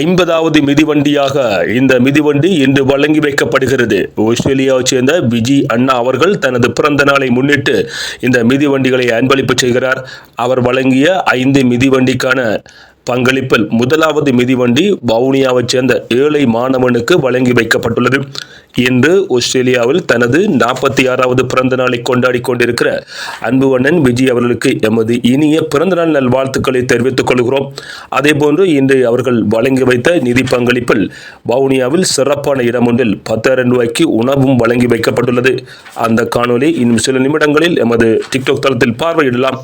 ஐம்பதாவது மிதிவண்டியாக இந்த மிதிவண்டி இன்று வழங்கி வைக்கப்படுகிறது. ஆஸ்திரேலியாவை சேர்ந்த விஜி அண்ணா அவர்கள் தனது பிறந்த நாளை முன்னிட்டு இந்த மிதிவண்டிகளை அன்பளிப்பு செய்கிறார். அவர் வழங்கிய ஐந்து மிதிவண்டிக்கான பங்களிப்பில் முதலாவது மிதிவண்டி வவுனியாவைச் சேர்ந்த ஏழை மாணவனுக்கு வழங்கி வைக்கப்பட்டுள்ளது. இன்று ஆஸ்திரேலியாவில் தனது நாற்பத்தி ஆறாவது பிறந்த நாளை கொண்டாடி கொண்டிருக்கிற அன்புவண்ணன் விஜய் அவர்களுக்கு எமது இனிய பிறந்தநாள் நல்வாழ்த்துக்களை தெரிவித்துக் கொள்கிறோம். அதேபோன்று இன்று அவர்கள் வழங்கி வைத்த நிதி பங்களிப்பில் வவுனியாவில் சிறப்பான இடம் ஒன்றில் பத்தாயிரம் ரூபாய்க்கு உணவும் வழங்கி வைக்கப்பட்டுள்ளது. அந்த காணொளி இன்னும் சில நிமிடங்களில் எமது டிக்டாக் தளத்தில் பார்வையிடலாம்.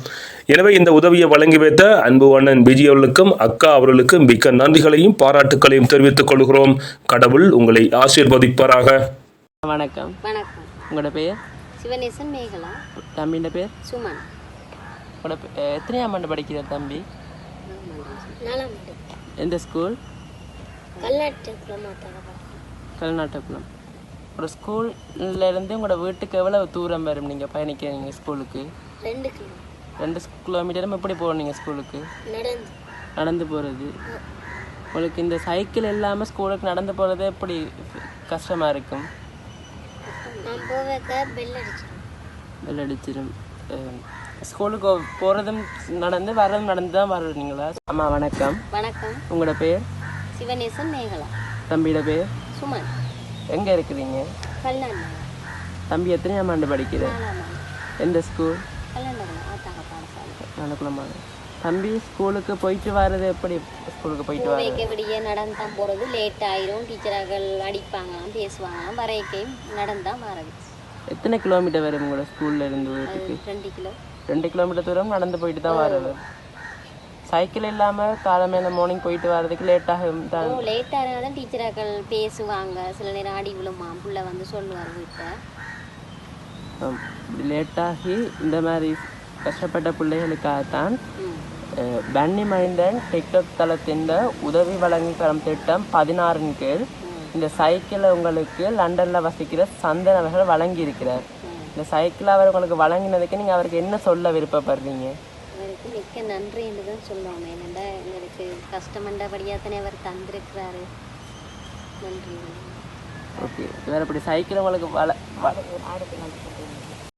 எனவே இந்த உதவியை வழங்கி வைத்த அன்பு அண்ணன் விஜய் அவர்களுக்கும் அக்கா அவர்களுக்கும் மிக்க நன்றிகளையும் பாராட்டுக்களையும் தெரிவித்துக் கொள்கிறோம். கடவுள் உங்களை ஆசீர்வதிப்பாராக. வணக்கம். வணக்கம். உங்களோட பேர் சிவநேசன் மேகலா. தம்பியோட பேர் சுமன். உங்களோட எத்தனையாம் ஆண்டு படிக்கிற தம்பி? எந்த ஸ்கூல்? கல்நாட்டக்குளம் ஒரு ஸ்கூல்ல இருந்து உங்களோட வீட்டுக்கு எவ்வளவு தூரம் வரும் நீங்கள் பயணிக்கிறீங்க ஸ்கூலுக்கு? ரெண்டு கிலோ ரெண்டு கிலோமீட்டரும் எப்படி போகிறீங்க ஸ்கூலுக்கு நடந்து. போகிறது உங்களுக்கு இந்த சைக்கிள் இல்லாமல் ஸ்கூலுக்கு நடந்து போகிறது எப்படி கஷ்டமாக இருக்கும்? பெல் அடிச்சிடும் ஸ்கூலுக்கு போகிறதும் நடந்து வர்றதும் நடந்து தான் வர்றீங்களா அம்மா வணக்கம். வணக்கம். உங்களோட பேர்? சிவநேசன் மேகலா. தம்பியோட பேர்? சுமன். எங்கே இருக்கிறீங்க? தம்பி எத்தனையாம் ஆண்டு படிக்கிற நாலாம் ஆண்டு. எந்த ஸ்கூல் நல்லக்குளமாக தம்பி ஸ்கூலுக்கு போயிட்டு வர்றது எப்படி? ஸ்கூலுக்கு போயிட்டு வர போவேக்க விடிய நடந்து தான் போகிறது லேட் ஆயிரும். டீச்சர்கள் அடிப்பாங்களாம் பேசுவாங்களாம். நடந்து தான் வரது எத்தனை கிலோமீட்டர் வரும் உங்களோட ஸ்கூல்ல இருந்து வீட்டுக்கு ரெண்டு கிலோ ரெண்டு கிலோமீட்டர் தூரம் நடந்து போயிட்டு தான் வர்றது. சைக்கிள் இல்லாமல் காலமே மார்னிங் போயிட்டு வர்றதுக்கு லேட்டாகும் தான் ஓ லேட் ஆனால் தான் டீச்சர்கள் பேசுவாங்க. சில நேரம் அடி விழுமா புள்ள வந்து சொல்லுவார் வீட்டை. இப்படி லேட்டாகி இந்த மாதிரி கஷ்டப்பட்ட பிள்ளைகளுக்காகத்தான் ம். அஹ், பன்னி மைந்தன் டிக்டாக் தளத்தின் உதவி வழங்கி தரும் திட்டம் பதினாறின் கீழ். இந்த சைக்கிளை உங்களுக்கு லண்டனில் வசிக்கிற சந்தன் அவர்கள் வழங்கியிருக்கிறார். இந்த சைக்கிள் அவர் உங்களுக்கு வழங்கினதுக்கு நீங்கள் அவருக்கு என்ன சொல்ல விருப்பப்படுறீங்க? அவருக்கு மிக்க நன்றி என்று தான் சொல்லுவாங்க என்னடா எங்களுக்கு கஷ்டமண்டபடியாக தானே அவர் தந்திருக்கிறாரு. நன்றி. ஓகே. வேறு இப்படி சைக்கிள் உங்களுக்கு வள வ-